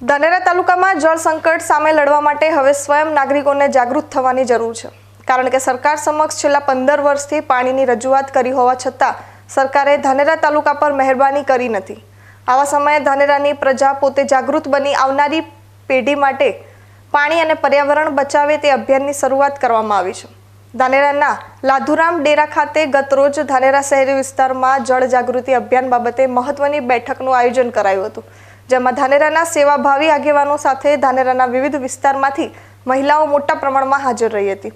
ધાનેરા તાલુકામાં જળ સંકટ સામે લડવા માટે હવે સ્વયં નાગરિકોને જાગૃત થવાની જરૂર છે. કારણ કે સરકાર સમક્ષ છેલ્લા પંદર વર્ષથી પાણીની રજૂઆત કરી હોવા છતાં સરકારે ધાનેરા તાલુકા પર મહેરબાની કરી નથી. આવા સમયે ધાનેરાની પ્રજા પોતે જાગૃત બની આવનારી પેઢી માટે પાણી અને પર્યાવરણ બચાવે તે અભિયાનની શરૂઆત કરવામાં આવી છે. ધાનેરાના લાધુરામ ડેરા ખાતે ગતરોજ ધાનેરા શહેરી વિસ્તારમાં જળ જાગૃતિ અભિયાન બાબતે મહત્વની બેઠકનું આયોજન કરાયું હતું. જેમાં ધાનેરાના સેવાભાવી આગેવાનો સાથે ધાનેરાના વિવિધ વિસ્તારમાંથી મહિલાઓ મોટા પ્રમાણમાં હાજર રહી હતી.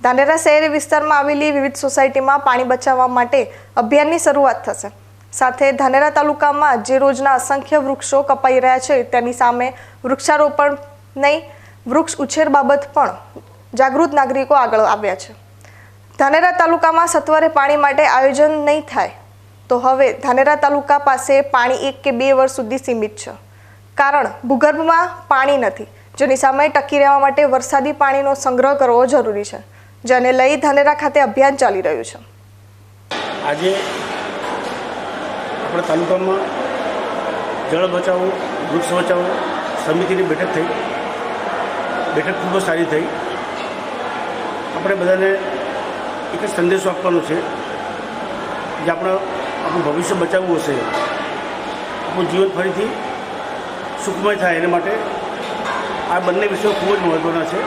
ધાનેરા શહેરી વિસ્તારમાં આવેલી વિવિધ સોસાયટીમાં પાણી બચાવવા માટે અભિયાનની શરૂઆત થશે. સાથે ધાનેરા તાલુકામાં જે રોજના અસંખ્ય વૃક્ષો કપાઈ રહ્યા છે, તેની સામે વૃક્ષારોપણ નહીં, વૃક્ષ ઉછેર બાબત પણ જાગૃત નાગરિકો આગળ આવ્યા છે. ધાનેરા તાલુકામાં સત્વરે પાણી માટે આયોજન નહીં થાય તો હવે ધાનેરા તાલુકા પાસે પાણી એક કે બે વર્ષ સુધી સીમિત છે. કારણ ભૂગર્ભમાં પાણી નથી જેની સામે ટકી રહેવા માટે વરસાદી પાણીનો સંગ્રહ કરવો જરૂરી છે, જેને લઈ ધાનેરા ખાતે અભિયાન ચાલી રહ્યું છે. આજે આપણા તાલુકામાં જળ બચાવો, વૃક્ષ બચાવો સમિતિની બેઠક થઈ. બેઠક ખૂબ જ સારી થઈ. આપણે બધાને એક જ સંદેશો આપવાનો છે, જે આપણા આપણું ભવિષ્ય બચાવવું હશે. આપણું જીવન ફરીથી સુખમય થાય એના માટે આ બંને વિષયો ખૂબ જ મહત્ત્વના છે.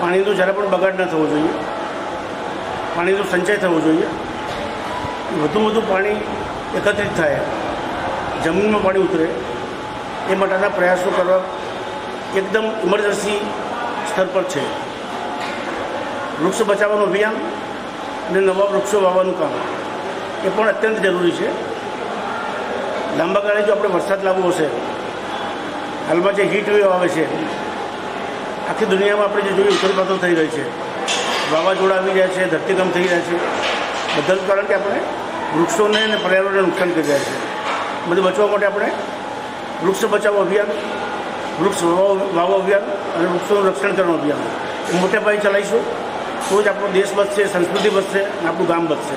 પાણીનો જરા પણ બગાડ ન થવો જોઈએ, પાણીનો સંચય થવો જોઈએ, વધુ વધુ પાણી એકત્રિત થાય, જમીનમાં પાણી ઉતરે, એ માટેના પ્રયાસો કરવા એકદમ ઇમરજન્સી સ્તર પર છે. વૃક્ષ બચાવવાનું અભિયાન અને નવા વૃક્ષો વાવવાનું કામ. એ પણ અત્યંત જરૂરી છે. લાંબા ગાળે જો આપણે વરસાદ લાવવો હશે, હાલમાં જે હીટ વેવ આવે છે, આખી દુનિયામાં આપણે જે જોઈએ ઉથલપાથલ થઈ રહી છે. વાવાઝોડા આવી રહ્યા છે, ધરતીકંપ થઈ રહ્યા છે. બધા જ કારણ કે આપણે વૃક્ષોને અને પર્યાવરણને નુકસાન કરી રહ્યા છે. બધું બચવા માટે આપણે વૃક્ષ બચાવો અભિયાન, વૃક્ષ વાવો અભિયાન અને વૃક્ષોનું રક્ષણ કરવાનું અભિયાન. મોટે પાયે ચલાવીશું. તો જ આપણો દેશ બચશે સંસ્કૃતિ બચશે અને આપણું ગામ બચશે